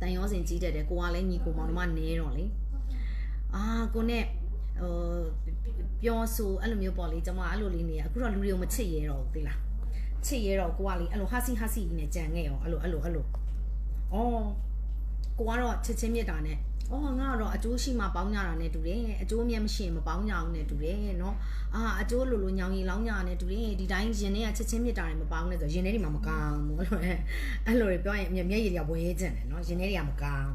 တန်ရောစင်ကြီးတက်တယ်ကိုကလည်းညီကိုမောင်နှမနဲတော့လေအာကိုနဲ့ဟိုပြောဆိုအဲ့လိုမျိုးပေါ့လေကျမအဲ့လိုလေးနေရအခုတော့လူတွေကိုမချစ်ရဲတော့ဘူးသိလားချစ်ရဲတော့ကိုကလေအဲ့လိုဟာစီဟာစီနဲ့ကြံခဲ့ရောအဲ့လိုအဲ့လိုအဲ့လိုအော်ကိုကတော့ချစ်ချင်းမြတ်တာနဲ့ အော်ငါကတော့အကျိုးရှိမှပေါင်းကြတာနဲ့တူတယ်အကျိုးအမြတ်မရှိရင်မပေါင်းကြအောင်နဲ့တူတယ်နော်အာအကျိုးလိုလိုညောင်ရီလောင်းကြတာနဲ့တူတယ်ဒီတိုင်းရင်ထဲကချစ်ချင်းမြတ်တာတွေမပေါင်းနဲ့ဆိုရင်ထဲတွေမှာမကောင်းဘူးအဲ့လိုအဲ့လိုတွေပြောရင်မျက်မျက်ရည်တွေကဝဲကျင်တယ်နော်ရင်ထဲတွေကမကောင်း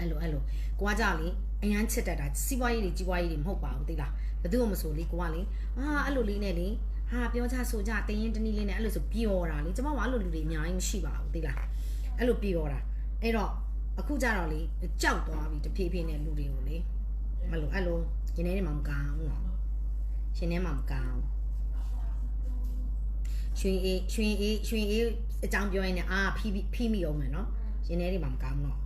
အဲ့လိုအဲ့လိုကိုကကြလေအရန်ချစ်တတ်တာစီးပွားရေးတွေကြီးပွားရေးတွေမဟုတ်ပါဘူးသိလားဘယ်သူမှမဆိုလေကိုကလေအာအဲ့လိုလေးနဲ့လေဟာပြောချဆိုကြတရင်တနည်းလေးနဲ့အဲ့လိုဆိုပျော်တာလေကျမကအဲ့လိုလူတွေအများကြီးမရှိပါဘူးသိလားအဲ့လိုပျော်တာအဲ့တော့ အခုကြတော့လေကြောက်သွားပြီတဖြည်းဖြည်းနဲ့လူတွေကိုလေအဲ့လိုအဲ့လိုရင်ထဲတွေမှာမကောင်းဘူးနော်ရှင်ထဲမှာမကောင်းရွှေအေးရွှေအေးရွှေအေးအကြောင်းပြောရင်လည်းအာဖီးဖီးမိအောင်မယ်နော်ရင်ထဲတွေမှာမကောင်းတော့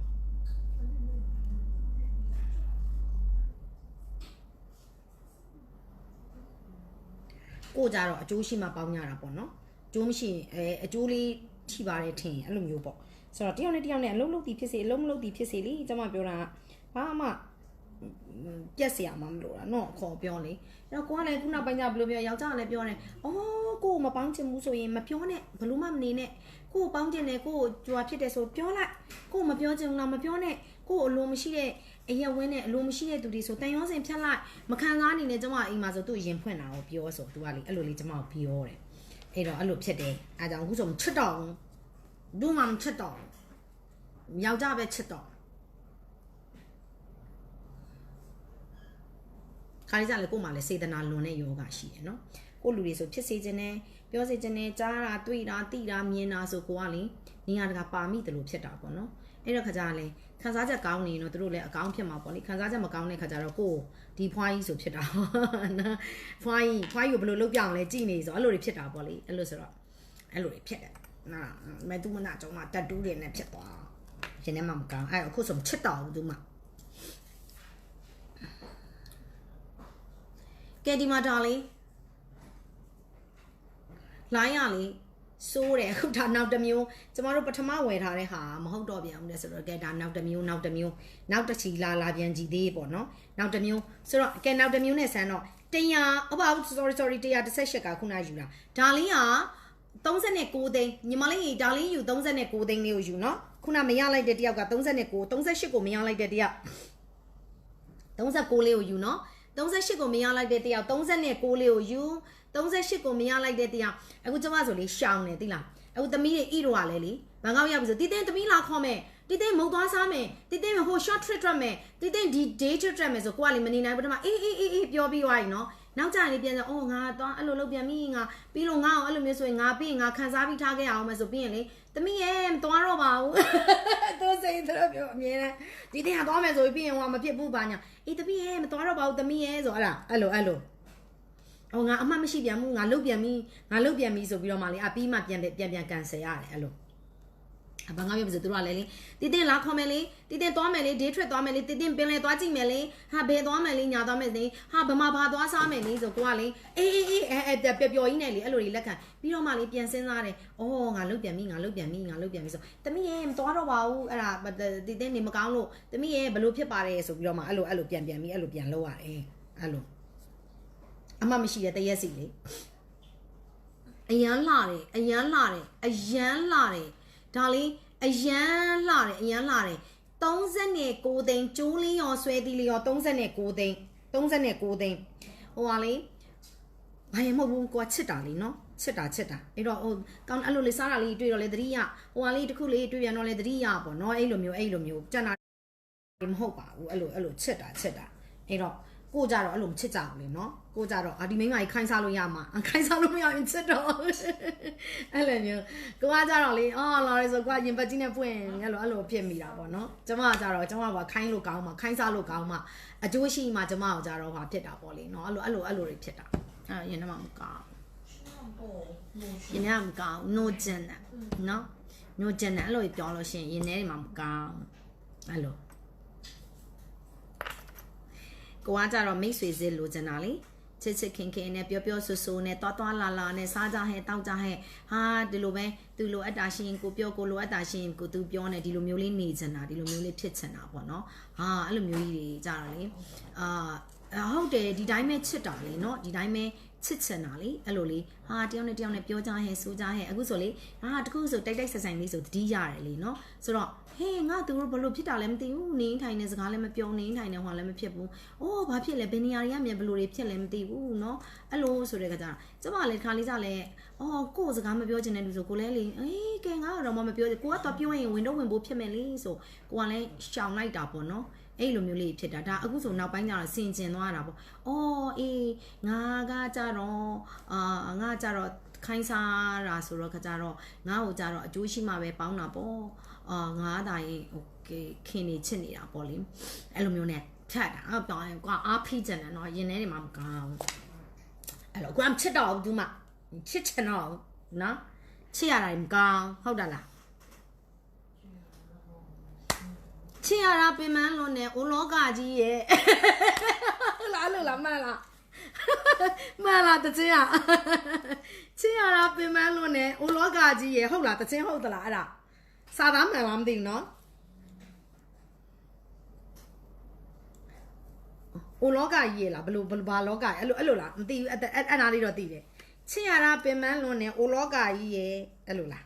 ကိုကြတော့အကျိုးရှိမှပေါင်းကြတာပေါ့နော်အကျိုးမရှိရင်အဲအကျိုးလေးထိပါတယ်ထင်ရင်အဲ့လိုမျိုးပေါ့ ဆိုတော့တယောက်နဲ့တယောက်နဲ့အလုံးလုံးတီဖြစ်စေအလုံးမလုံးတီဖြစ်စေလीကျွန်မပြောတာကဘာမှပြက်စရာမှမလိုတာနော်ခေါ်ပြောလေအဲ့တော့ကိုကလည်းခုနောက်ပိုင်းကျဘယ်လိုပြောယောက်ျားကလည်းပြောတယ်အော်ကိုကိုမပေါင်းချင်ဘူးဆိုရင်မပြောနဲ့ဘလို့မှမနေနဲ့ကိုကိုပေါင်းချင်တယ်ကိုကိုကြွာဖြစ်တယ်ဆိုပြောလိုက်ကိုမပြောချင်ဘူးလားမပြောနဲ့ကိုအလိုမရှိတဲ့အရက်ဝင်းနဲ့အလိုမရှိတဲ့သူတွေဆိုတန်ရုံးစင်ဖြတ်လိုက်မခံစားနိုင်နဲ့ကျမအိမ်မှာဆိုသူ့ရင်ဖွင့်တာကိုပြောဆိုသူကလေအဲ့လိုလေကျမကိုပြောတယ်အဲ့တော့အဲ့လိုဖြစ်တယ်အားကြောင့်အခုဆိုမချွတ်တော့ဘူး ဘူးမှမချစ်တော့ဘူးယောက်ျားပဲချစ်တော့ခါလေးကြလေကို့မှာလေစေတနာလွန်တဲ့ယောဂရှိတယ်နော်ကိုလူတွေဆိုဖြစ်စေခြင်းနဲ့ပြောစေခြင်းနဲ့ကြားတာတွေ့တာသိတာမြင်တာဆိုကိုကလေနေရာတကာပါမိတယ်လို့ဖြစ်တာပေါ့နော်အဲ့တော့ခါကြလေခံစားချက်ကောင်းနေရင်တော့သူတို့လည်းအကောင်းဖြစ်မှာပေါ့လေခံစားချက်မကောင်းတဲ့ခါကျတော့ကိုဒီဖွားကြီးဆိုဖြစ်တာနော်ဖွားကြီးဖွားကြီးကိုဘယ်လိုလုပ်ပြအောင်လဲကြည်နေဆိုအဲ့လိုတွေဖြစ်တာပေါ့လေအဲ့လိုဆိုတော့အဲ့လိုတွေဖြစ်တယ် နာမဲသူမနာကြောင့်မတက်တူးတွေနဲ့ဖြစ်သွားရှင်ထဲမှာမကောင်းအဲ့အခုဆိုမချစ်တော့ဘူးသူမှကဲဒီမှာဒါလေးလိုင်းရလေးစိုးတယ်အခုဒါနောက်တစ်မျိုးကျမတို့ပထမဝယ်ထားတဲ့ဟာမဟုတ်တော့ပြန်ဘူးလေဆိုတော့ကဲဒါနောက်တစ်မျိုးနောက်တစ်မျိုးနောက်တစ်ချီလာလာပြန်ကြည့်သေးပေါ့နော်နောက်တစ်မျိုးဆိုတော့ကဲနောက်တစ်မျိုးနဲ့ဆန်းတော့100ဟုတ်ပါဘူး sorry sorry 118ကခုနယူတာဒါလေးက 39သိန်းညီမလေးဒါလေးယူ39သိန်းလေးကိုယူနော်ခုနမရလိုက်တဲ့တယောက်က39 38ကိုမရလိုက်တဲ့တယောက်39လေးကိုယူနော်38ကိုမရလိုက်တဲ့တယောက်39လေးကိုယူ38ကိုမရလိုက်တဲ့တရားအခုကျမဆိုလေရှောင်းနေသိလားအခုသမီးတွေဣရိုကလည်းလေဘန်ကောက်ရောက်ပြီဆိုတီတင်းသမီးလာခေါ်မယ်တီတင်းမုတ်သွားစားမယ်တီတင်းဟို short trip ထွက်မယ်တီတင်းဒီ day trip ထွက်မယ်ဆိုကိုကလေမနေနိုင်ဘူးတမအေးအေးအေးအေးပြောပြီးသွားပြီနော် နောက်ကြရင်လေပြန်ဆိုအော်ငါသွားအဲ့လိုလုပ်ပြန်ပြီငါပြီးလို့ငါအောင်အဲ့လိုမျိုးဆိုရင်ငါပြီးရင်ငါခံစားပြီးထားခဲ့အောင်မယ်ဆိုပြီးရင်လေသမီးရဲ့မသွားတော့ပါဘူးသူစိတ်တော့ပြောအမြဲတမ်းဒီတင်းကသွားမယ်ဆိုပြီးရင်ဟိုမဖြစ်ဘူးပါညာအေးသမီးရဲ့မသွားတော့ပါဘူးသမီးရဲ့ဆိုအဲ့ဒါအဲ့လိုအဲ့လို။အော်ငါအမှတ်မရှိပြန်ဘူးငါလုတ်ပြန်ပြီငါလုတ်ပြန်ပြီဆိုပြီးတော့မှလေအပြီးမှပြန်ပြန်ပြန်ကန်ဆယ်ရတယ်အဲ့လို။အ ဘငါပြောပါစေသူတို့ကလည်းလေတည်တင်လာခေါ်မယ်လေတည်တင်သွားမယ်လေ day trip သွားမယ်လေတည်တင်ပင်လေသွားကြည့်မယ်လေဟာဘယ်သွားမယ်လေညာသွားမယ်လေဟာဗမာဘာသွားစားမယ်လေဆိုကိုကလေအေးအေးအေးအဲအဲပျော်ပျော်ကြီးနဲ့လေအဲ့လိုတွေလက်ခံပြီးတော့မှလေပြန်စဉ်းစားတယ်။အော်ငါလုတ်ပြန်ပြီငါလုတ်ပြန်ပြီငါလုတ်ပြန်ပြီဆိုတမီးရဲ့မသွားတော့ပါဘူးအဲ့ဒါတည်တင်နေမကောင်းလို့တမီးရဲ့ဘလို့ဖြစ်ပါတယ်ဆိုပြီးတော့မှအဲ့လိုအဲ့လိုပြန်ပြန်ပြီးအဲ့လိုပြန်လုပ်ရတယ်အဲ့လိုအမှမရှိတဲ့တရက်စီလေအရန်လာတယ်အရန်လာတယ်အရန်လာတယ် ဒါလေးအရန်လာတယ်အရန်လာတယ်39သိန်းကျိုးလေးရောဆွဲသီးလေးရော39သိန်း39သိန်းဟိုပါလေဘာရင်မဟုတ်ဘူးကိုကချစ်တာလေနော်ချစ်တာချစ်တာအဲ့တော့ဟိုကောင်းအဲ့လိုလေးစားတာလေးတွေ့တော့လေသတိရဟိုဟာလေးတစ်ခုလေးတွေ့ပြန်တော့လေသတိရပေါ့နော်အဲ့လိုမျိုးအဲ့လိုမျိုးကြံတာမဟုတ်ပါဘူးအဲ့လိုအဲ့လိုချစ်တာချစ်တာအဲ့တော့ ကိုကြတော့အဲ့လိုမချစ်ကြဘူးလေနော်ကိုကြတော့အာဒီမိန်းမကြီးခိုင်းစားလို့ရမှာခိုင်းစားလို့မရရင်ချစ်တော့အဲ့လိုမျိုးကိုကကြတော့လေအော်လာရဲဆိုကိုကရင်ပတ်ကြီးနဲ့ပွင့်အဲ့လိုအဲ့လိုဖြစ်မိတာပေါ့နော်ကျမကကြတော့ကျမကခိုင်းလို့ကောင်းမှာခိုင်းစားလို့ကောင်းမှာအကျိုးရှိမှကျမကကြတော့ဟာဖြစ်တာပေါ့လေနော်အဲ့လိုအဲ့လိုအဲ့လိုတွေဖြစ်တာအဲ့ရင်တော့မကောင်းရင်ထဲမကောင်း no ကျန်တယ်နော် no ကျန်တယ်အဲ့လိုပြောလို့ရှိရင်ရင်ထဲတွေမှာမကောင်းအဲ့လို ကိုကကြတော့မိတ်ဆွေစစ်လိုချင်တာလေချစ်ချစ်ခင်ခင်နဲ့ပျော်ပျော်ဆူဆူနဲ့တွားတွားလာလာနဲ့စားကြဟဲ့တောက်ကြဟဲ့ဟာဒီလိုပဲသူလိုအပ်တာရှိရင်ကိုပြောကိုလိုအပ်တာရှိရင်ကိုသူပြောနေဒီလိုမျိုးလေးနေချင်တာဒီလိုမျိုးလေးဖြစ်ချင်တာပေါ့နော်ဟာအဲ့လိုမျိုးကြီးတွေကြတာလေအာဟုတ်တယ်ဒီတိုင်းပဲချစ်တာလေနော်ဒီတိုင်းပဲချစ်ချင်တာလေအဲ့လိုလေဟာတယောက်နဲ့တယောက်နဲ့ပြောကြဟဲ့ဆိုကြဟဲ့အခုဆိုလေဟာတခုဆိုတိုက်တိုက်ဆက်ဆိုင်လေးဆိုတတိရတယ်လေနော်ဆိုတော့ ဟေးငါသူတို့ဘလို့ဖြစ်တာလဲမသိဘူးနေထိုင်နေစကားလည်းမပြောနေထိုင်နေဟောလည်းမဖြစ်ဘူး။အိုးဘာဖြစ်လဲဘယ်နေရာတွေကမြန်ဘလို့တွေဖြစ်လဲမသိဘူးเนาะအဲ့လိုဆိုတဲ့ကကြတာကျမလည်းခါလေးကြလဲအော်ကိုယ်စကားမပြောချင်တဲ့လူဆိုကိုလည်းလေအေးကဲငါတော့မပြောကိုကတော့ပြောရင်ဝင်တော့ဝင်ဖို့ဖြစ်မယ်လေဆိုကိုကလည်းရှောင်လိုက်တာပေါ့เนาะအဲ့လိုမျိုးလေးဖြစ်တာဒါအခုဆိုနောက်ပိုင်းကျတော့ဆင်ကျင်သွားတာပေါ့။အော်အေးငါကကြတော့အာငါကြတော့ ခိုင်းစားတာဆိုတော့ခကြတော့ငါ့ကိုကြတော့အကျိုးရှိမှပဲပေါင်းတာပေါ့အာငါးတာရင်ဟိုခင်နေချစ်နေတာပေါ့လေအဲ့လိုမျိုးနဲ့ဖြတ်တာအဲ့ပြောရင်ကွာအားဖိကျင်တယ်နော်ရင်ထဲတွေမှာမကောင်းအဲ့လိုကွာချစ်တော့ဘူးမှချစ်ချင်တော့နော်ချစ်ရတာမကောင်းဟုတ်တယ်လားချစ်ရတာပင်မလို့နဲ့အိုလောကကြီးရဲ့လားလို့လားမှန်လား မှန်လားတချင်းอ่ะချစ်ရတာပင်မလို့နဲ့အိုလောကကြီးရဲ့ဟုတ်လားတချင်းဟုတ်သလားအဲ့ဒါစာသားမှန်လားမသိဘူးနော်အိုလောကကြီးရဲ့လားဘလို့ဘာလောကအဲ့လိုအဲ့လိုလားမသိဘူးအဲ့အဲ့နာလေးတော့သိတယ်ချစ်ရတာပင်မလွန်နဲ့အိုလောကကြီးရဲ့အဲ့လိုလား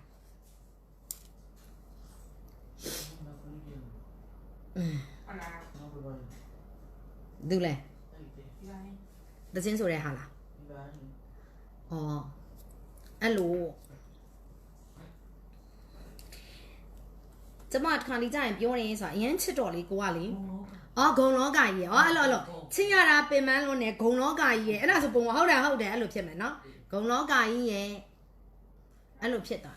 อืมဒူလဲတ ချင်းဆိုတဲ့ဟာလားဩအဲ့လိုကျမတစ်ခါလေးကြာရင်ပြောနေဆိုတာအရင်ချစ်တော်လေးကိုကလေအော်ဂုံလောကကြီးရအော်အဲ့လိုအဲ့လိုချင်းရတာပင်မန်းလို့နဲ့ဂုံလောကကြီးရအဲ့ဒါဆိုပုံဟုတ်တယ်ဟုတ်တယ်အဲ့လိုဖြစ်မယ်နော်ဂုံလောကကြီးရအဲ့လိုဖြစ်တာ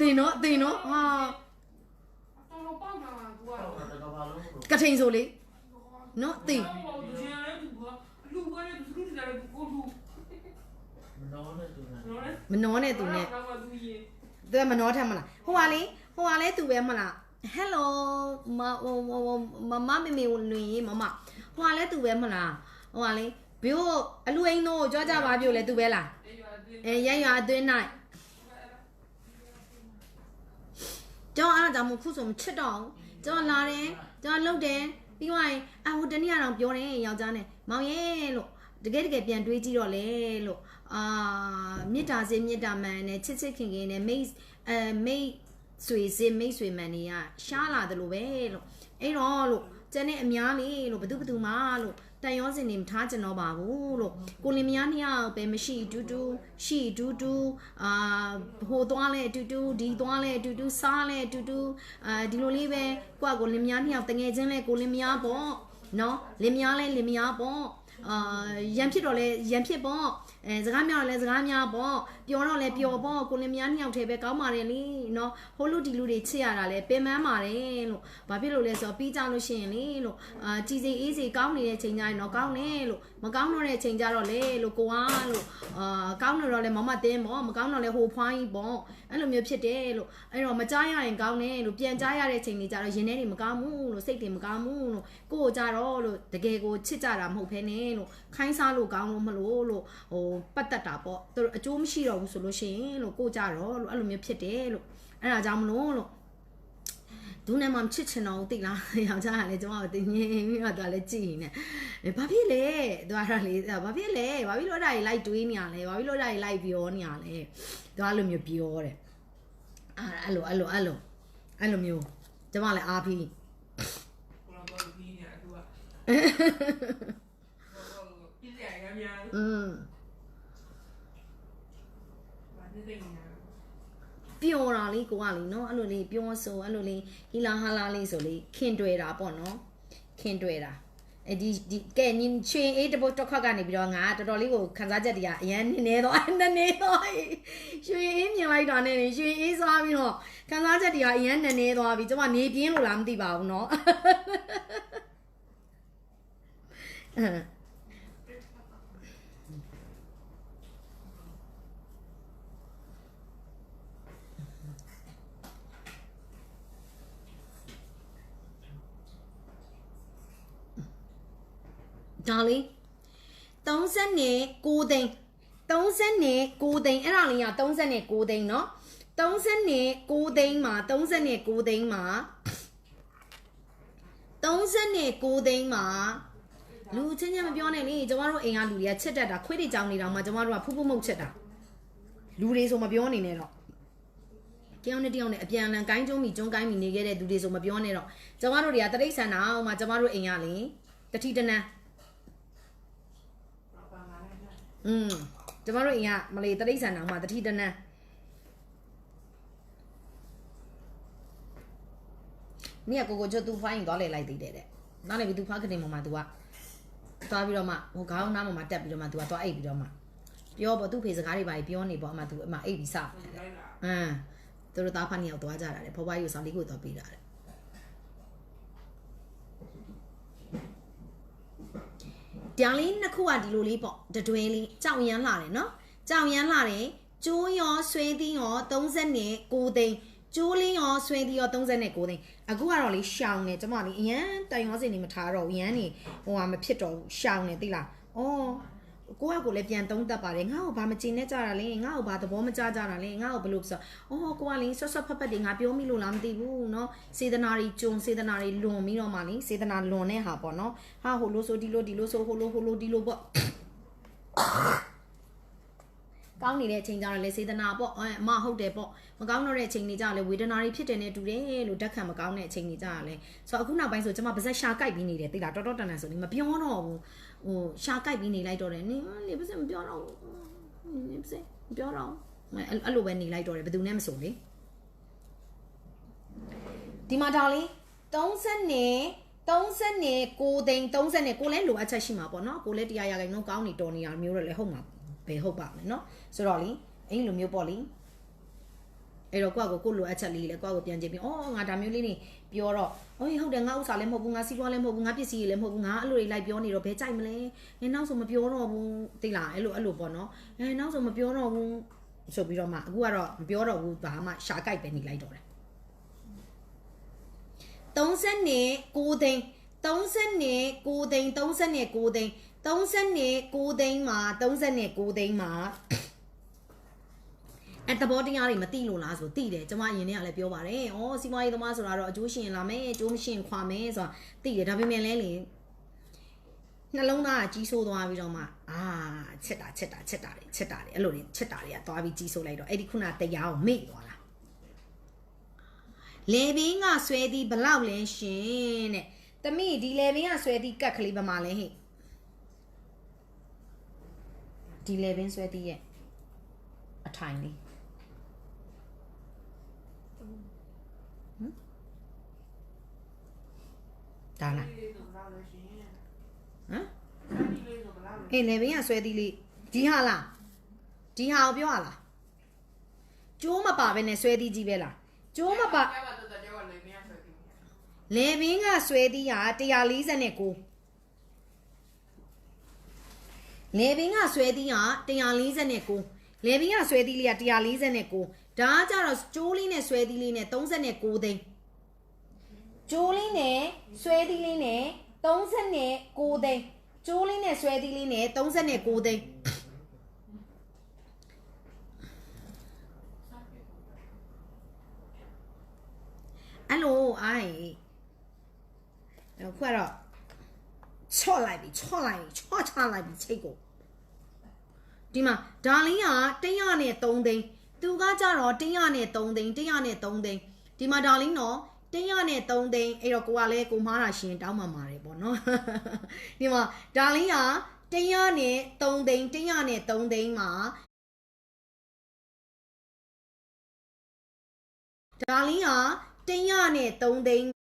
တင်နော်တင်နော်ဟာက ထိန်ဆိုလေနော်တင်လူကလည်းသူတို့တယ်ကိုလူမနှောနဲ့သူနဲ့တော့သူရေသူကမနှောထက်မလားဟိုကလေဟိုကလေသူပဲမလား hello မဟိုမမမမေလွင်မမဟိုကလေသူပဲမလားဟိုကလေဘို့အလူအိမ်တို့ကြောကြပါပြို့လေသူပဲလားအေးရွာအဲရရအတွင်းနိုင်ကျောင်းအားကြောင့်မခုဆိုမချစ်တော့ကျောင်းလာတယ် ကျောင်းလှုပ်တယ်ပြီးသွားရင်အဟိုတနေ့ကတော့ပြောတယ်ယောက်ျားနဲ့မောင်ရဲ့လို့တကယ်တကယ်ပြန်တွေးကြည့်တော့လေလို့အာမေတ္တာစေမေတ္တာမှန်နဲ့ချစ်ချစ်ခင်ခင်နဲ့မိတ်အဲမိတ်ဆွေစေမိတ်ဆွေမှန်နေရရှားလာတယ်လို့ပဲလို့အဲ့တော့လို့ကျန်တဲ့အများလေးလို့ဘသူဘသူမှလို့ တန်ရောစင်နေမထားကြတော့ပါဘူးလို့ကိုလင်မယားနှစ်ယောက်ပဲမရှိတူတူရှိတူတူအာဟိုသွားလဲတူတူဒီသွားလဲတူတူစားလဲတူတူအာဒီလိုလေးပဲကိုကကိုလင်မယားနှစ်ယောက်တငယ်ချင်းလဲကိုလင်မယားပေါ့နော်လင်မယားလဲလင်မယားပေါ့ အာရန်ဖြစ်တော့လဲရန်ဖြစ်ပေါ့အဲစကားများတော့လဲစကားများပေါ့ပျော်တော့လဲပျော်ပေါ့ကိုလင်မယားနှစ်ယောက်တည်းပဲကောင်းပါတယ်လေနော်ဟိုလူဒီလူတွေချစ်ရတာလဲပင်ပန်းပါတယ်လို့ဘာဖြစ်လို့လဲဆိုတော့ပြီးကြလို့ရှိရင်လေလို့အာကြည်စီအေးစီကောင်းနေတဲ့ချိန်ကျရင်တော့ကောင်းတယ်လို့မကောင်းတော့တဲ့ချိန်ကျတော့လေလို့ကိုကလို့အာကောင်းနေတော့လဲမမတင်းပေါ့မကောင်းတော့လဲဟိုဖွားကြီးပေါ့ အဲ့လိုမျိုးဖြစ်တယ်လို့အဲ့တော့မကြားရရင်ကောင်းတယ်လို့ပြန်ကြားရတဲ့ချိန်တွေကျတော့ရင်ထဲတွေမကောင်းဘူးလို့စိတ်တွေမကောင်းဘူးလို့ကိုကိုကြတော့လို့တကယ်ကိုချစ်ကြတာမဟုတ်ဘဲနဲ့လို့ခိုင်းစားလို့ကောင်းလို့မလို့လို့ဟိုပတ်သက်တာပေါ့သူတို့အကျိုးမရှိတော့ဘူးဆိုလို့ရှိရင်လို့ကိုကြတော့လို့အဲ့လိုမျိုးဖြစ်တယ်လို့အဲ့ဒါကြောင့်မလို့လို့ဒူးနဲ့မှချစ်ချင်တော့တိလားယောက်ျားကလည်းကျွန်တော်တင်ငင်းပြီးတော့သူကလည်းကြည်နေတယ်ဘာဖြစ်လဲသူကလည်းဘာဖြစ်လဲဘာဖြစ်လို့အဲ့ဒါကြီးလိုက်တွေးနေရလဲဘာဖြစ်လို့အဲ့ဒါကြီးလိုက်ပြောနေရလဲသူကအဲ့လိုမျိုးပြောတယ် အဲ့လိုအဲ့လိုအဲ့လိုအဲ့လိုမျိုးကျွန်မလည်းအားပြီးကိုလာတော့ပြီးနေသူကပြည့်ရရများอืมဘာနေနေညာပျော်တာလေးကိုကလေနော်အဲ့လိုလေးပျော်ဆိုအဲ့လိုလေးဟီလာဟာလာလေးဆိုလေးခင်တွေ့တာပေါ့နော်ခင်တွေ့တာအဲ ဒီဒီကဲနင်ချွေအေးတပုတ်တစ်ခါကနေပြီးတော့ငါတော်တော်လေးကိုခန်းစားချက်တွေကအရန်နေနေတော့နည်းနေတော့ရွှေအေးမြင်လိုက်တာနဲ့ရွှေအေးစားပြီးတော့ခန်းစားချက်တွေကအရန်နေနေသွားပြီကျွန်မနေပြင်းလို့လားမသိပါဘူးเนาะ ဒါလေး30နဲ့6သိန်း30နဲ့6သိန်းအဲ့ဒါလေးက30နဲ့6သိန်းเนาะ30နဲ့6သိန်းမှာ30နဲ့6သိန်းမှာ30နဲ့6သိန်းမှာလူချင်းချင်းမပြောနဲ့လေကျမတို့အိမ်ကလူတွေကချစ်တတ်တာခွေးတွေကြောင်နေတောင်မှကျမတို့ကဖူးဖူးမုတ်ချစ်တာလူတွေဆိုမပြောနေနဲ့တော့ တယောက်နဲ့တယောက်နဲ့အပြန်အလှန်ကိုင်းကျုံးမိကျုံးကိုင်းမိနေခဲ့တဲ့သူတွေဆိုမပြောနဲ့တော့ကျမတို့တွေကတရိတ်ဆန်တာဟိုမှာကျမတို့အိမ်ရလေတတိတနန်း อืมကျမတို့အိမ်ကမလေးတတိဆန်တော်မှာတတိတနန်းနင်ကကိုကိုချွတ်သူဖိုင်းသွားလေလိုက်သေးတယ်တဲ့နားလေပြီသူဖားကနေမှမှ तू ကသွားပြီးတော့မှဟိုခေါင်းနားမှမှတက်ပြီးတော့မှ तू ကသွားအိတ်ပြီးတော့မှပြောပေါ့သူ့ဖေစကားတွေပါပြောနေပေါ့အမှ तू အမှအိတ်ပြီးစအမ်သူတို့သားဖားနေရောက်သွားကြတာလေဖော်ပွားကြီးကိုဆောင်လေးကိုသွားပေးတာလေ တောင်လေးနှစ်ခုကဒီလိုလေးပေါ့တတွဲလေးကြောင်ရမ်းလာတယ်နော်ကြောင်ရမ်းလာတယ်ကျိုးရောဆွဲသီးရော30နဲ့6သိန်းကျိုးလေးရောဆွဲသီးရော30နဲ့6သိန်းအခုကတော့လေရှောင်းနေကျမလေးအရန်တိုင်ရောစင်နေမထားတော့ဘူးအရန်နေဟိုဟာမဖြစ်တော့ဘူးရှောင်းနေသိလားအော် ကိုယ့်အကိုလည်းပြန်သုံးတတ်ပါတယ်ငါ့ကိုဘာမကျင်နဲ့ကြတာလဲငါ့ကိုဘာသဘောမကျကြတာလဲငါ့ကိုဘယ်လိုဆိုအော်ကိုကလည်းဆွတ်ဆွတ်ဖက်ဖက်တွေငါပြောမိလို့လားမသိဘူးเนาะစေတနာတွေဂျုံစေတနာတွေလွန်ပြီးတော့မှလေစေတနာလွန်တဲ့ဟာပေါ့เนาะဟာဟိုလိုဆိုဒီလိုဒီလိုဆိုဟိုလိုဟိုလိုဒီလိုပေါ့ကောင်းနေတဲ့အချိန်ကြတော့လေစေတနာပေါ့အဲအမဟုတ်တယ်ပေါ့မကောင်းတော့တဲ့အချိန်တွေကြတော့လေဝေဒနာတွေဖြစ်တယ်နဲ့တူတယ်လို့ဓာတ်ခံမကောင်းတဲ့အချိန်တွေကြရလဲဆိုတော့အခုနောက်ပိုင်းဆိုကျွန်မပါဇက်ရှာကြိုက်ပြီးနေတယ်သိလားတော်တော်တန်တန်ဆိုနေမပြောတော့ဘူး ဟိုရှာကြိုက်ပြီးနေလိုက်တော့တယ်နင်လေပါစမပြောတော့ဘူးနင်ပါစမပြောတော့အဲ့အဲ့လိုပဲနေလိုက်တော့တယ်ဘယ်သူနဲ့မဆိုလေဒီမှာဒါလေး30နဲ့30နဲ့6သိန်း30နဲ့ကိုလည်းလိုအပ်ချက်ရှိမှာပေါ့နော်ကိုလည်းတရားရခိုင်နှုန်းကောင်းနေတော်နေတာမျိုးတော့လည်းဟုတ်မှာဘယ်ဟုတ်ပါမလဲနော်ဆိုတော့လေအဲ့လိုမျိုးပေါ့လေ အဲ့တော့ကိုကကိုကိုလိုအပ်ချက်လေးလေကိုကကိုပြန်ကြည့်ပြီးအော်ငါဒါမျိုးလေးနေပြောတော့အော်ဟုတ်တယ်ငါဥစ္စာလည်းမဟုတ်ဘူးငါစီးပွားလည်းမဟုတ်ဘူးငါပစ္စည်းလည်းမဟုတ်ဘူးငါအဲ့လိုတွေလိုက်ပြောနေတော့ဘယ်ကြိုက်မလဲငါနောက်ဆိုမပြောတော့ဘူးသိလားအဲ့လိုအဲ့လိုပေါ့နော်အဲနောက်ဆိုမပြောတော့ဘူးဆိုပြီးတော့မှအခုကတော့မပြောတော့ဘူးဘာမှရှာကြိုက်ပဲနေလိုက်တော့တယ်30နဲ့6သိန်း30နဲ့6သိန်း30နဲ့6သိန်း30နဲ့6သိန်းမှာ30နဲ့6သိန်းမှာ အဲ့တဘောတရားတွေမသိလို့လားဆိုသိတယ်ကျွန်မအရင်တည်းကလည်းပြောပါတယ်။အော်စီမွားရေးသမားဆိုတာတော့အကျိုးရှင်လာမယ်အကျိုးမရှိရင်ခွာမယ်ဆိုတာသိတယ်ဒါပေမဲ့လည်းလေနှလုံးသားကကြီးဆိုးသွားပြီးတော့မှအာချစ်တာချစ်တာချစ်တာတွေချစ်တာတွေအဲ့လိုတွေချစ်တာတွေကသွားပြီးကြီးဆိုးလိုက်တော့အဲ့ဒီခုနတရားကိုမေ့သွားတာလေဘင်းကဆွဲသည်ဘလောက်လဲရှင်တဲ့တမိဒီလေဘင်းကဆွဲသည်ကတ်ကလေးပမာလဲဟဲ့ဒီလေဘင်းဆွဲသည်ရဲ့အထိုင်လေး ဒါလားဟမ်အေးလေဘင်းကဆွဲသီးလေးဒီဟာလားဒီဟာကိုပြောရလားကျိုးမပါဘဲနဲ့ဆွဲသီးကြီးပဲလားကျိုးမပါလေဘင်းကဆွဲသီးဟာ149လေဘင်းကဆွဲသီးဟာ149လေဘင်းကဆွဲသီးလေးက149ဒါကကြတော့ကျိုးလေးနဲ့ဆွဲသီးလေးနဲ့39သိန်း ကျိုးလေးနဲ့ဆွဲသီးလေးနဲ့39သိန်းကျိုးလေးနဲ့ဆွဲသီးလေးနဲ့39သိန်းအဲ့လိုအိုင်အဲ့ခုကတော့ချော့လိုက်ပြီချော့လိုက်ပြီချော့ချလိုက်ပြီချိတ်ကိုဒီမှာဒါလေးက100နဲ့3သိန်းသူကကြတော့100နဲ့3သိန်း100နဲ့3သိန်းဒီမှာဒါလေး နော်100နဲ့3သိန်းအဲ့တော့ကိုကလည်းကိုမားတာရှင်တောင်းမှမှာတယ်ပေါ့နော်ဒီမှာဒါလေးက100နဲ့3သိန်း100နဲ့3သိန်းမှာဒါလေးက100နဲ့3သိန်း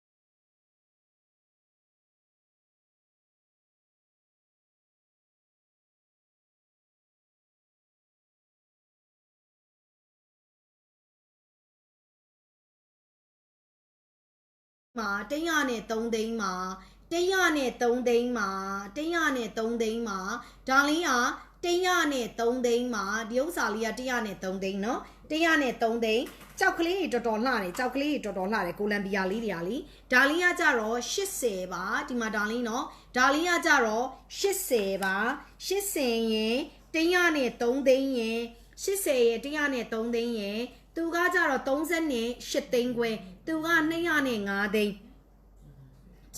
မှာ100နဲ့3သိန်းမှာ100နဲ့3သိန်းမှာ100နဲ့3သိန်းမှာဒါလေးက100နဲ့3သိန်းမှာဒီဥစ္စာလေးက100နဲ့3သိန်းနော်100နဲ့3သိန်းကြောက်ကလေးတွေတော်တော်လှတယ်ကြောက်ကလေးတွေတော်တော်လှတယ်ကိုလံဘီယာလေးတွေကလေဒါလေးကကြတော့80ပါဒီမှာဒါလေးနော်ဒါလေးကကြတော့80ပါ80ရင်100နဲ့3သိန်းရင်80ရင်100နဲ့3သိန်းရင်သူကကြတော့30နဲ့8သိန်းခွဲ သူက200နဲ့5သိန်း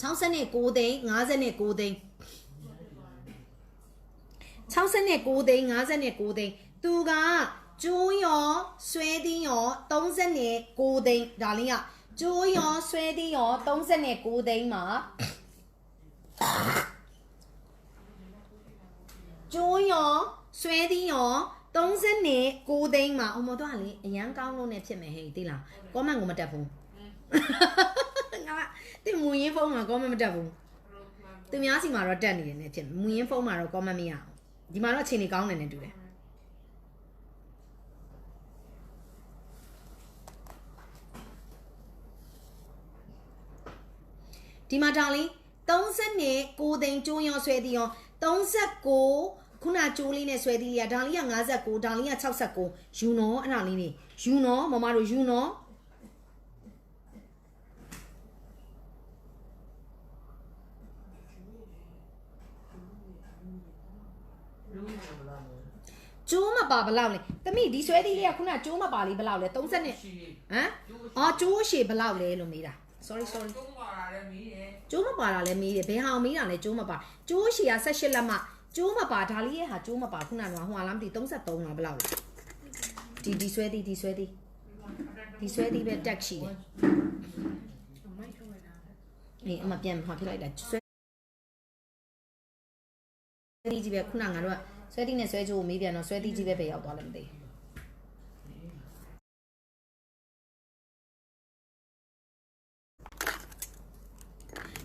69သိန်း59သိန်း69သိန်း59သိန်းသူကကျိုးရောဆွဲသီးရော39သိန်းဒါလေးကကျိုးရောဆွဲသီးရော39သိန်းမှာကျိုးရောဆွဲသီးရော39သိန်းမှာအမတော်ကလေအရန်ကောင်းလို့နဲ့ဖြစ်မယ်ဟဲ့သိလားကောမန့်ကိုမတက်ဘူး ငါတင်မူရင်းဖုန်းမှာကောမန့်မတက်ဘူးသူများစီမှာတော့တက်နေတယ်နဲ့ဖြစ်မယ်မူရင်းဖုန်းမှာတော့ကောမန့်မရအောင်ဒီမှာတော့အချိန်ကြီးကောင်းတယ်နဲ့တူတယ်ဒီမှာတောင်လေး30နဲ့6သိန်းကျိုးရောဆွဲသည်ရော39ခုနကျိုးလေးနဲ့ဆွဲသည်လေးကဒါလေးက59ဒါလေးက69ယူနော်အဲ့ဒါလေးနေယူနော်မမတို့ယူနော် ကျိုးမပါဘလောက်လဲတမိဒီဆွဲသီးလေးကခုနကျိုးမပါလေးဘလောက်လဲ30နဲ့ဟမ်အော်ကျိုးရှည်ဘလောက်လဲလို့မေးတာ sorry sorry ကျုံးပါလာတယ်မီးတယ်ကျိုးမပါတာလဲမေးတယ်ဘယ်ဟာကိုမေးတာလဲကျိုးမပါကျိုးရှည်က18လက်မကျိုးမပါဒါလေးရဲ့ဟာကျိုးမပါခုနကဟိုဟာလားမသိ33လားဘလောက်လဲဒီဒီဆွဲသီးဒီဆွဲသီးဒီဆွဲသီးပဲတက်ရှိတယ်အေးအမပြန်မှာဖြစ်လိုက်တာဆွဲသီးကြီးပဲခုနငါတို့က ဆွဲသီးနဲ့ဆွဲချိုးကိုမေးပြန်တော့ဆွဲသီးကြီးပဲပဲရောက်သွားလည်းမသိဘူး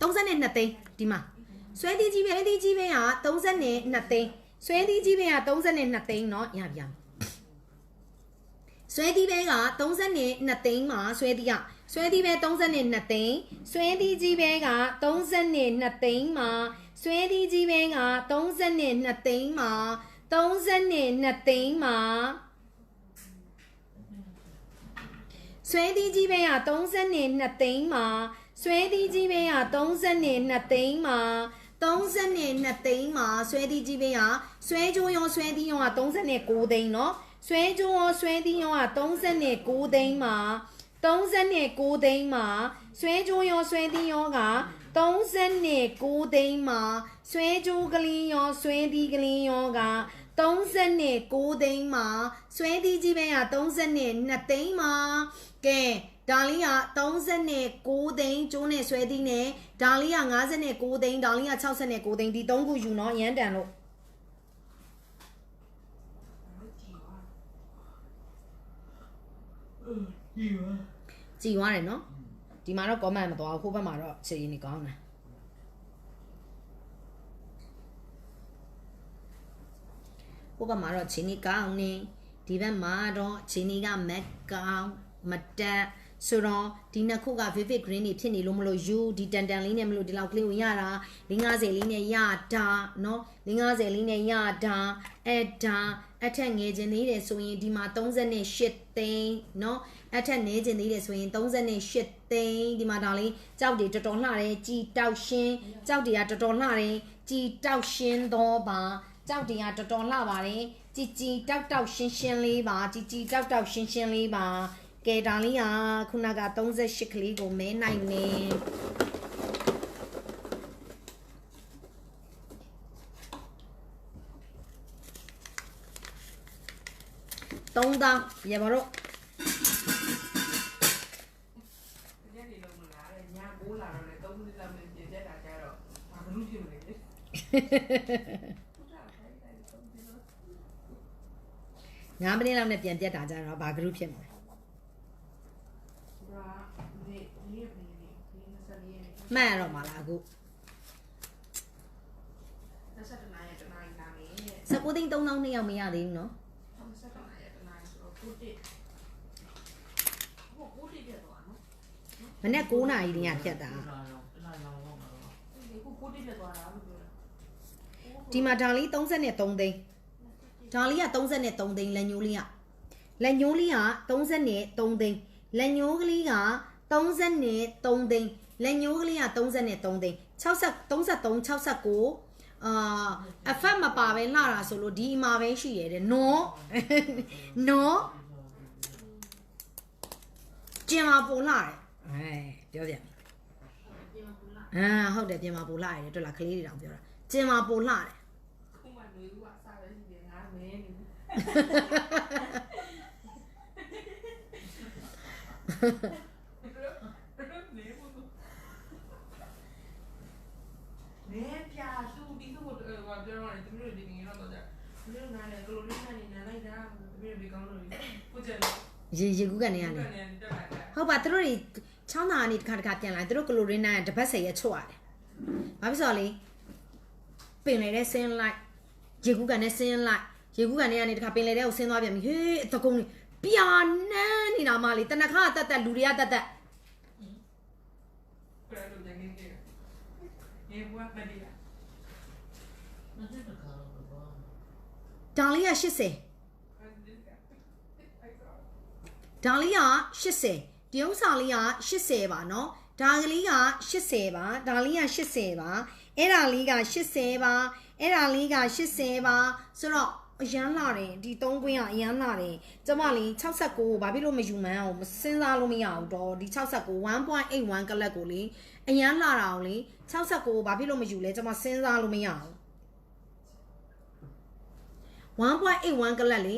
32သိန်းဒီမှာဆွဲသီးကြီးပဲသီးကြီးပဲက32သိန်းဆွဲသီးကြီးပဲက32သိန်းเนาะရပြန်ဆွဲသီးပဲက32သိန်းမှာဆွဲသီးကဆွဲသီးပဲ32သိန်းဆွဲသီးကြီးပဲက32သိန်းမှာ ဆွဲသီးကြီးပဲက32သိန်းမှာ32သိန်းမှာဆွဲသီးကြီးပဲက32သိန်းမှာဆွဲသီးကြီးပဲက32သိန်းမှာ32သိန်းမှာဆွဲသီးကြီးပဲကဆွဲကြိုးရောဆွဲသီးရောက39သိန်းเนาะဆွဲကြိုးရောဆွဲသီးရောက39သိန်းမှာ39သိန်းမှာဆွဲကြိုးရောဆွဲသီးရောက 39သိန်းမှာဆွဲကြိုးကလေးရောဆွဲသီးကလေးရောက39သိန်းမှာဆွဲသီးကြီးပဲက32သိန်းမှာကဲဒါလေးက39သိန်းကျိုးနဲ့ဆွဲသီးနဲ့ဒါလေးက59သိန်းဒါလေးက69သိန်းဒီ3ခုယူနော်ရမ်းတန်လို့ကြီးပါကြည်သွားတယ်နော် ဒီမှာတော့ comment မသွားဘူးခိုးဘက်မှာတော့ခြေရည်နေကောင်းတယ်ခိုးဘက်မှာတော့ခြေနေကောင်းနေဒီဘက်မှာတော့ခြေနေကမက်ကောင်းမတက် ဆိုတော့ဒီနှစ်ခုက vivid green တွေဖြစ်နေလို့မလို့ယူဒီတန်တန်လေးနဲ့မလို့ဒီလောက်ကလေးကိုရတာ50လေးနဲ့ရတာเนาะ50လေးနဲ့ရတာအဲ့ဒါအထက်ငယ်ခြင်းသေးတယ်ဆိုရင်ဒီမှာ38သိန်းเนาะအထက်နေခြင်းသေးတယ်ဆိုရင်38သိန်းဒီမှာဒါလေးကြောက်တွေတော်တော်လှတယ်ကြည်တောက်ရှင်းကြောက်တွေကတော်တော်လှတယ်ကြည်တောက်ရှင်းတော့ပါကြောက်တွေကတော်တော်လှပါတယ်ကြည်ကြည်တောက်တောက်ရှင်းရှင်းလေးပါကြည်ကြည်တောက်တောက်ရှင်းရှင်းလေးပါ ကဲဒါလေးကခုနက38ကလေးကိုမဲနိုင်နေသုံးတောင်းရပါတော့ညနေလုံးမလာတယ်ည9လာတော့လေ3မိနစ်လောက်နဲ့ပြင်ချက်တာကြတော့ဘာလို့ဖြစ်မလဲလေ9မိနစ်လောက်နဲ့ပြန်ပြတ်တာကြတော့ဘာဂရုဖြစ်မလဲ ဘာဒီဒီဒီဒီ24ရက် မှတ်ရတော့မှာလားအခု22ရက်တနားလာမယ်19သိန်း3000နှစ်ယောက်မရသေးဘူးနော်22ရက်တနားဆိုတော့ကိုတစ်ဟိုကိုတစ်ပြတော့နော်မနေ့9နာရီတည်းကဖြတ်တာဒီကိုကိုတစ်ပြသွားတာလို့ပြောတာဒီမှာဒါလေး33သိန်း22ဒါလေးက33သိန်းလက်ညိုးလေးကလက်ညိုးလေးက33သိန်းလက်ညိုးကလေးက33သိန်း လက်ညိုးကလေးက33သိန်း60 33 69အာအဖက်မပါပဲလှတာဆိုလို့ဒီအမှာပဲရှိရတယ်နော်နော်ကျင်မာပုံလှတယ်အဲပြောပြအာဟုတ်တယ်ပြင်မာပုံလှရတယ်တွေ့လားကလေးတွေတောင်ပြောတာကျင်မာပုံလှတယ်ခုမှနေဦးကစားရရှိတယ်ငါမင်းနေ နေပြာသူဒီသူ့ကိုပြောတော့တယ်သူတို့ဒီငယ်တော့တော့သူတို့နားလေကလိုလေးနားနေနားလိုက်တာသူတို့ဒီကောင်းလို့ကိုကျတယ်ရေရေကူးကနေရကိုနေကနေတက်လာတာဟုတ်ပါသူတို့တွေချောင်းသာကနေတစ်ခါတစ်ခါပြန်လာသူတို့ကလိုရင်းနာတပတ်စိတ်ရချွတ်ရတယ်ဘာဖြစ်လို့လဲပင်လေတဲ့ဆင်းလိုက်ရေကူးကနေဆင်းလိုက်ရေကူးကနေကနေတစ်ခါပင်လေတဲ့ကိုဆင်းသွားပြန်ပြီဟေးအတကုံးလေးပြာနန်းနေတာမလေးတနခါတက်တက်လူတွေကတက်တက် ကိုယ်တို့ငယ်ငယ်ကြီး ရေဘွားမဒီလား ဒါလေးက80 အဲဒီကအဲ့တော့ ဒါလေးက80တရုံးစာလေးက80ပါเนาะဒါကလေးက80ပါဒါလေးက80ပါအဲ့ဒါလေးက80ပါအဲ့ဒါလေးက80ပါဆိုတော့ အရန်လာတယ်ဒီ3ကွင်းကအရန်လာတယ်ကျမလေး69ကိုဘာဖြစ်လို့မယူမှန်းအောင်မစဉ်းစားလို့မရဘူးတော့ဒီ69 1.81ကလပ်ကိုလေအရန်လာတာအောင်လေ69ကိုဘာဖြစ်လို့မယူလဲကျမစဉ်းစားလို့မရဘူး1.81ကလပ်လေ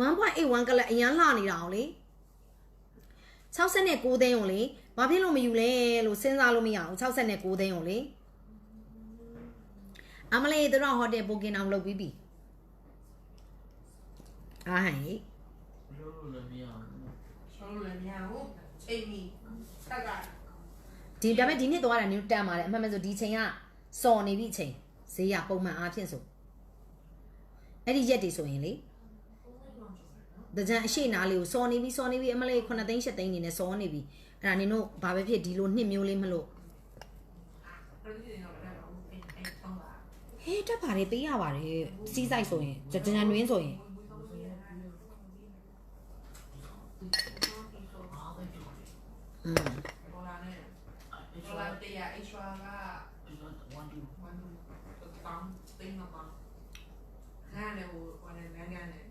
1.81ကလပ်အရန်လာနေတာအောင်လေ69သိန်းကိုလေဘာဖြစ်လို့မယူလဲလို့စဉ်းစားလို့မရဘူး69သိန်းကိုလေ အမလေးတို့တော့ဟိုတယ်ဘိုကင်အောင်လုပ်ပြီးပြီအားဟန်ကြီးဆောလို့လည်းမရဘူးချိန်မီတက်ကဒီဒါပေမဲ့ဒီနှစ်သွားတာနင်းတန်ပါတယ်အမှန်မှန်ဆိုဒီချိန်ကစော်နေပြီအချိန်ဈေးရပုံမှန်အားဖြင့်ဆိုအဲ့ဒီရက်တွေဆိုရင်လေတကြံအရှိနာလေးကိုစော်နေပြီစော်နေပြီအမလေး9သိန်း10သိန်းနေနဲ့စော်နေပြီအဲ့ဒါနင်တို့ဘာပဲဖြစ်ဒီလိုနှစ်မျိုးလေးမလို့ အဲ့ဒီနေတော့လည်းတော့အဲ့အဲ့ထောင်းလာ ဟေးတက်ပါတယ်ပေးရပါတယ်စီးဆိုင်ဆိုရင်ကြကြံတွင်းဆိုရင်อืมဒေါ်လာနဲ့ဒေါ်လာ100 extra က1တောင်းတင်းတော့ပါငါလည်းဟိုဟိုလည်းငန်းငန်းနဲ့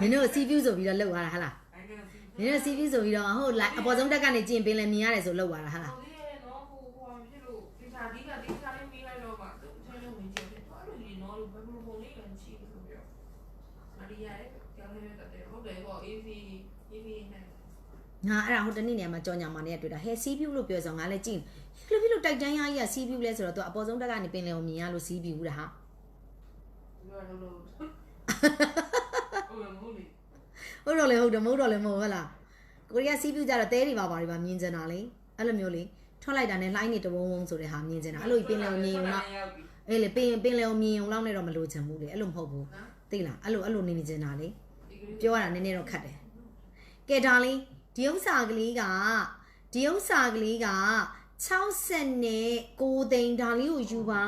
နင်တို့ CPU ဆိုပြီးတော့လောက်သွားတာဟာလားအဲ့ဒါစီနင်တို့ CPU ဆိုပြီးတော့ဟုတ်လိုက်အပေါ်ဆုံးတက်ကနေကျင်ပင်လည်းမြင်ရတယ်ဆိုလောက်သွားတာဟာလား ဟိုလေးနော်ဟိုဟိုဖြစ်လို့ဒီစားဒီကဒီစားလေးပြီးလိုက်တော့မှသူ့ချင်းလုံးဝင်ကြည့်တယ်တော်လို့ဒီနော်လို့ဘယ်လိုပုံလေးကန်ချီလို့ပြောမဒီရရဲ့ကျောင်းလေးတက်တယ်ဟုတ်တယ်ပေါ့ AC AC နဲ့ ငါအဲ့ဒါဟိုတနေ့နေရာမှာကြော်ညာမာနဲ့တွေ့တာဟဲ CPU လို့ပြောဆိုငါလည်းကြည့်ဘယ်လိုဖြစ်လို့တိုက်တန်းရကြီးက CPU လဲဆိုတော့သူအပေါ်ဆုံးတက်ကနေပင်လည်းကိုမြင်ရလို့ CPU တာဟာပြောလို့လို့ဟုတ်မဟုတ်လေဟုတ်တော့လေဟုတ်တယ်မဟုတ်တော့လေမဟုတ်ဟုတ်လားကိုရီးယား CPU ကြတော့တဲတွေပါပါတွေပါမြင်ကျင်တာလေအဲ့လိုမျိုးလေထွက်လိုက်တာနဲ့လှိုင်းနေတဝုံဝုံဆိုတဲ့ဟာမြင်ကျင်တာအဲ့လိုပင်လည်းကိုမြင်ုံတော့အေးလေပင်ပင်လည်းကိုမြင်ုံလောက်နဲ့တော့မလိုချင်ဘူးလေအဲ့လိုမဟုတ်ဘူးသိလားအဲ့လိုအဲ့လိုနေနေကျင်တာလေပြောရတာနည်းနည်းတော့ခက်တယ်။ကဲဒါလေး ဒီဥစ္စာကလေးကဒီဥစ္စာကလေးက60နဲ့6သိန်းဒါလေးကိုယူပါ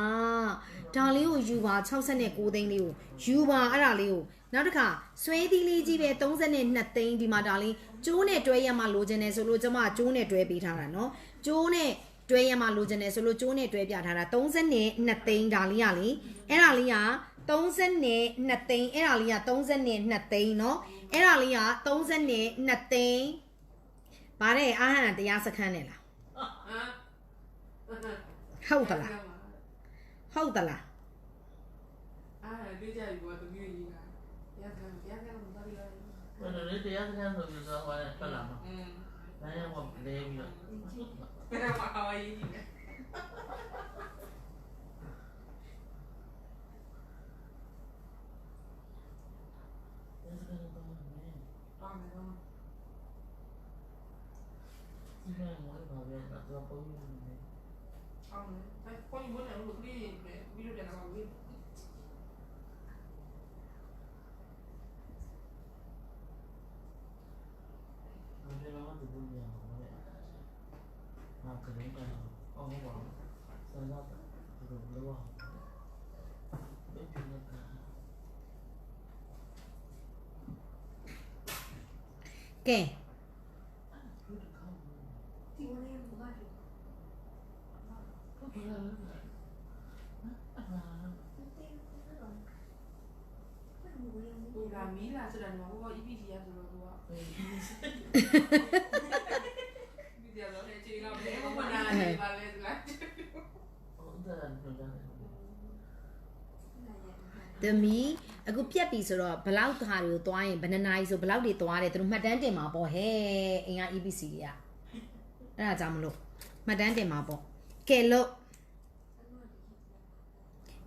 ဒါလေးကိုယူပါ60နဲ့6သိန်းလေးကိုယူပါအဲ့ဒါလေးကိုနောက်တစ်ခါဆွဲသီးလေးကြီးပဲ32သိန်းဒီမှာဒါလေးကျိုးနဲ့တွဲရမှလိုချင်တယ်ဆိုလို့ကျမကျိုးနဲ့တွဲပေးထားတာเนาะကျိုးနဲ့တွဲရမှလိုချင်တယ်ဆိုလို့ကျိုးနဲ့တွဲပြထားတာ32သိန်းဒါလေးကလေအဲ့ဒါလေးက32သိန်းအဲ့ဒါလေးက32သိန်းเนาะအဲ့ဒါလေးက32သိန်း ဗါတဲ့အာဟန်တရားစခန်းနဲ့လားဟမ်ဟုတ်သလားဟုတ်သလားအာဒီကြပြီဘာသူကြီးကြီးလားရကရကမပါရဘယ်လိုလဲတရားစခန်းဆိုပြီးတော့ဟိုထွက်လာမှာอืม။ဒါရောလဲပြီးတော့ဘယ်မှာဟာဝိုင်းကြီးလဲတရားစခန်းတော့မယ်။တောင်း တယ်တော့ဒီကနေ့ဘာပဲတော့ပုံယူနေတယ်တောင်းတယ်အဲကိုကြီးမနဲ့လို့ခရီးပဲဗီဒီယိုပြန်လာပါဘူး။ဘယ်လိုမှသူဘူးရအောင်လဲ။ဟာကလေးကအော်ဟုတ်ပါဘူး။ဆက်တော့ဒီလိုလောအောင်။ဘယ် ပြည့်က ကဲ ဘုဒ္ဓကောင်း ဒီဝင်နေမှာလေ ဘုရားအာ ဟို လာမီးလာဆိုတာတော့ဟိုက EPG ရဆိုတော့သူကအေးဒီကြတော့လေချိန်တော့ဘယ်မှာနာနေပါလဲသူကဟုတ်တယ်ဘုရားသမီးအခုပြက်ပြီဆိုတော့ဘလောက်ခါတွေကိုသွားရင်ဘယ်နှစ်နာရီဆိုဘလောက်တွေသွားတယ်သူတို့မှတ်တမ်းတင်မှာပေါ့ဟဲ့အင်္ဂါ EPC တွေကအဲ့ဒါကြောင့်မလို့မှတ်တမ်းတင်မှာပေါ့ကဲလို့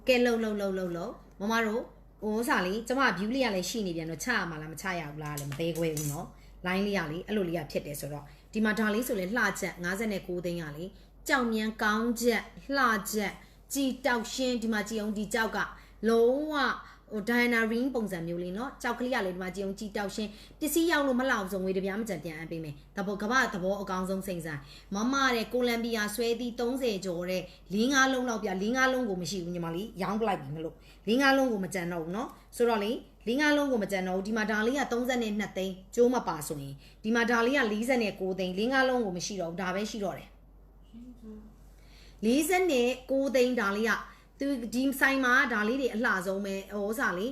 ကဲလို့လို့လို့လို့လို့မမတို့ ဟိုဥစားလေးကျမ view လေးကလည်းရှိနေပြန်တော့ချရမှာလားမချရဘူးလားလည်းမသေးခွဲဘူးเนาะ line လေးကလေအဲ့လိုလေးကဖြစ်တယ်ဆိုတော့ဒီမှာဒါလေးဆိုလေလှချက်59သိန်းကလေကြောင်မြန်ကောင်းချက်လှချက်ကြည်တောက်ရှင်းဒီမှာကြည်အောင်ဒီကြောက်ကလုံးဝ ဟို Diana ring ပုံစံမျိုးလေးเนาะကြောက်ကလေးကလေဒီမှာကြည်အောင်ကြည်တောက်ရှင်းပစ္စည်းရောက်လို့မလောက်ဆုံးငွေတစ်ပြားမကြံပြန်အပ်ပေးမယ်တဘောကမ္ဘာသဘောအကောင်းဆုံးစိန်ဆိုင်မမတဲ့ကိုလံဘီယာဆွဲသီး30ကျော်တဲ့၄၅လုံးလောက်ပြ၄၅လုံးကိုမရှိဘူးညီမလေးရောင်းပလိုက်ပြီမလို့၄၅လုံးကိုမကြံတော့ဘူးเนาะဆိုတော့လေ၄၅လုံးကိုမကြံတော့ဘူးဒီမှာဒါလေးက32သိန်းကျိုးမပါဆိုရင်ဒီမှာဒါလေးက49သိန်း၄၅လုံးကိုမရှိတော့ဘူးဒါပဲရှိတော့တယ်49သိန်းဒါလေးက သူဒီဆိုင်မှာဒါလေးတွေအလှဆုံးပဲဟိုဥစားလေး